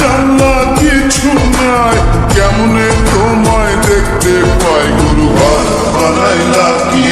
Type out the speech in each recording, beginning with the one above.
জানলা কিছু নাই। কেমনে তোমায় দেখতে পাই? গুরু বানাইলা কি?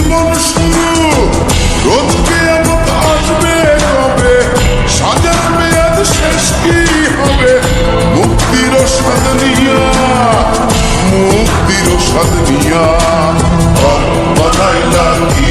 জীবন শুরু রোজকে এমন আসবে কবে সাজার মেয়াদ শেষ কি হবে। মুক্তির সাধনিয়া মুক্তির সাধনিয়া বানাইলা কি